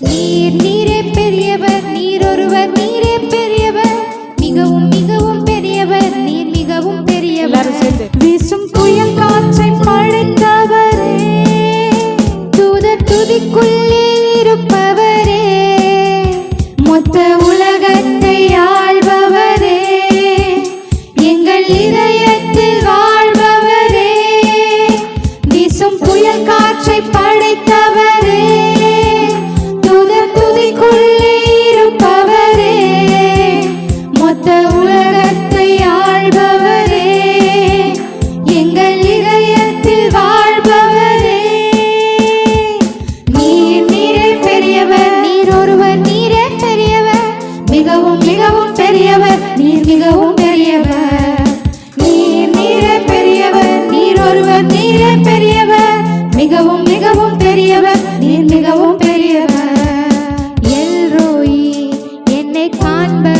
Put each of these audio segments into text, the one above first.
நீர் நீரே பெரியவர் நீர் ஒருவர் நீரே பெரியவர். மிகவும் மிகவும் பெரியவர் நீர் மிகவும் பெரியவர். வீசும் புயல் காற்றை படைத்தவரே. தூதர் துதிக்குள்ளே இருப்பவரே. மொத்த உலகத்தை ஆள்பவரே. எங்கள் இதயத்தில் வாழ்பவரே. வீசும் புயல் காற்றை Fun, but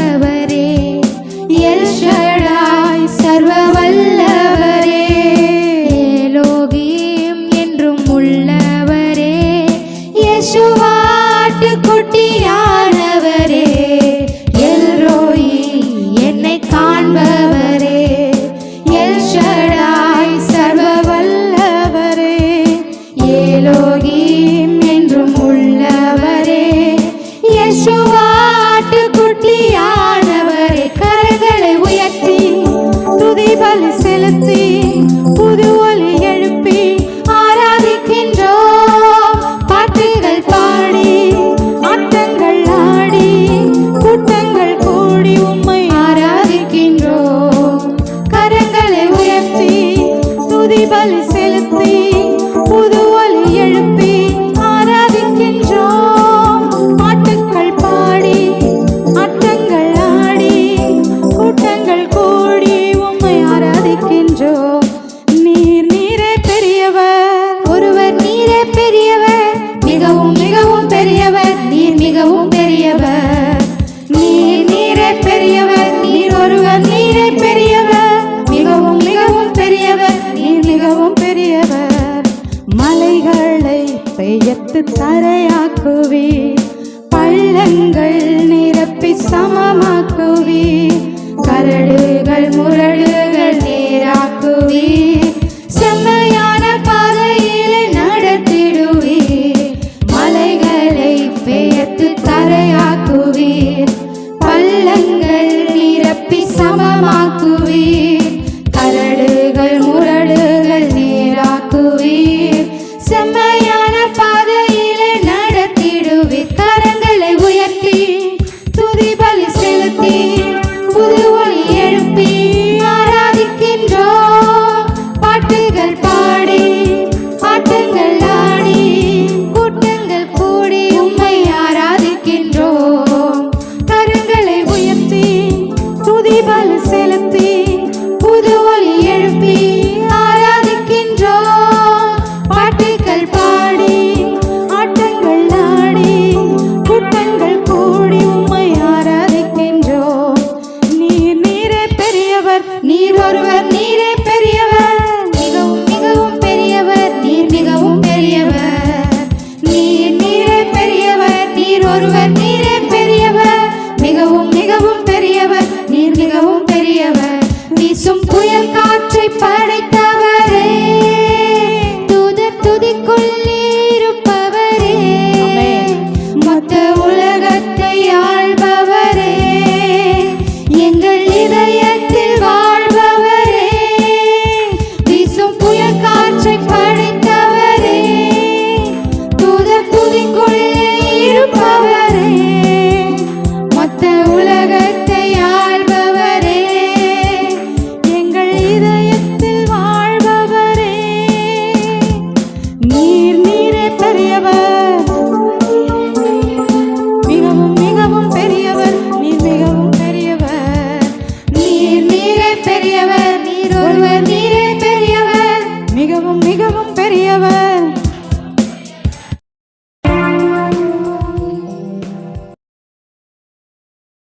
பெயத்து தரையாக்குவி பள்ளங்கள் நிரப்பி சமமாக்குவி கரடுகள் முரடுகள் நேராக்குவி செம்மையான பாதையிலே நடத்திடுவி மலைகளை பெயத்து தரையாக்குவி பள்ளங்கள் நிரப்பி சமமாக்குவீர். நீர் ஒருவர் நீரே பெரியவர். மிகவும் மிகவும் பெரியவர் நீர் மிகவும் பெரியவர். நீர் நீரே பெரியவர் நீர் ஒருவர்